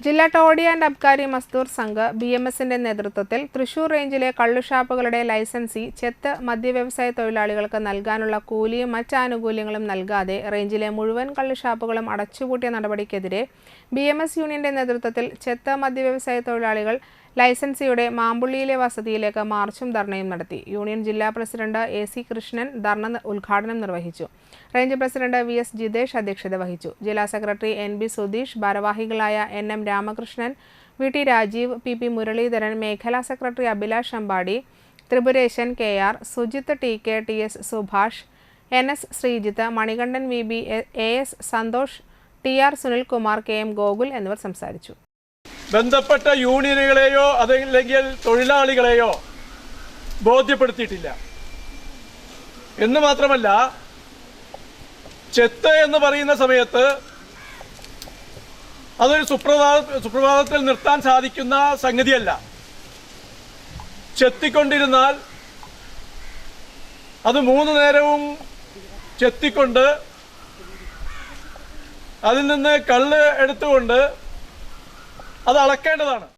ജില്ലാ toddy and abkari Mazdoor Sangh B M എസിന്റെ നേതൃത്വത്തിൽ തൃശൂർ റേഞ്ചിലെ കള്ളുഷാപ്പുകളുടെ ലൈസൻസി ചെത്ത് മദ്യവ്യവസായ തൊഴിലാളികൾക്ക് നൽകാനുള്ള കൂലിയും മറ്റ് ആനുകൂല്യങ്ങളും നൽകാതെ റേഞ്ചിലെ മുഴുവൻ കള്ളുഷാപ്പുകളും അടച്ചുപൂട്ടിയ നടപടിക്കെതിരെ ബി എം എസ് യൂണിയന്റെ നേതൃത്വത്തിൽ ചെത്ത് മദ്യവ്യവസായ തൊഴിലാളികൾ ലൈസൻസിയുടെ മാമ്പുള്ളിയിലെ വസതിയിലേക്ക് മാർച്ചും ധർണയും നടത്തി. യൂണിയൻ ജില്ലാ പ്രസിഡന്റ് എ സി കൃഷ്ണൻ ധർണ ഉദ്ഘാടനം നിർവഹിച്ചു. Range president V S Jithesh അധ്യക്ഷത വഹിച്ചു. ജില്ലാ സെക്രട്ടറി എൻ ബി സുധീഷ് ഭാരവാഹികളായ N M Ramakrishnan V T Rajeev P P Muraleedharan മേഖലാ secretary Abhilash Ambadi Thripureshan K R Sujith T K T S Subhash N S Sreejith Manikandan V B A S Santhosh T R Sunilkumar K M Gokul എന്നിവർ സംസാരിച്ചു. ബന്ധപ്പെട്ട യൂണിയനുകളെയോ അതല്ലെങ്കിൽ തൊഴിലാളികളെയോ ബോധ്യപ്പെടുത്തിയിട്ടില്ല. എന്ന് മാത്രമല്ല ചെത്ത് എന്ന് പറയുന്ന സമയത്ത് അതൊരു സുപ്രഭാത സുപ്രഭാതത്തിൽ നിർത്താൻ സാധിക്കുന്ന സംഗതിയല്ല. ചെത്തിക്കൊണ്ടിരുന്നാൽ അത് മൂന്ന് നേരവും ചെത്തിക്കൊണ്ട് അതിൽ നിന്ന് കള്ള് എടുത്തുകൊണ്ട് അത് അളക്കേണ്ടതാണ്.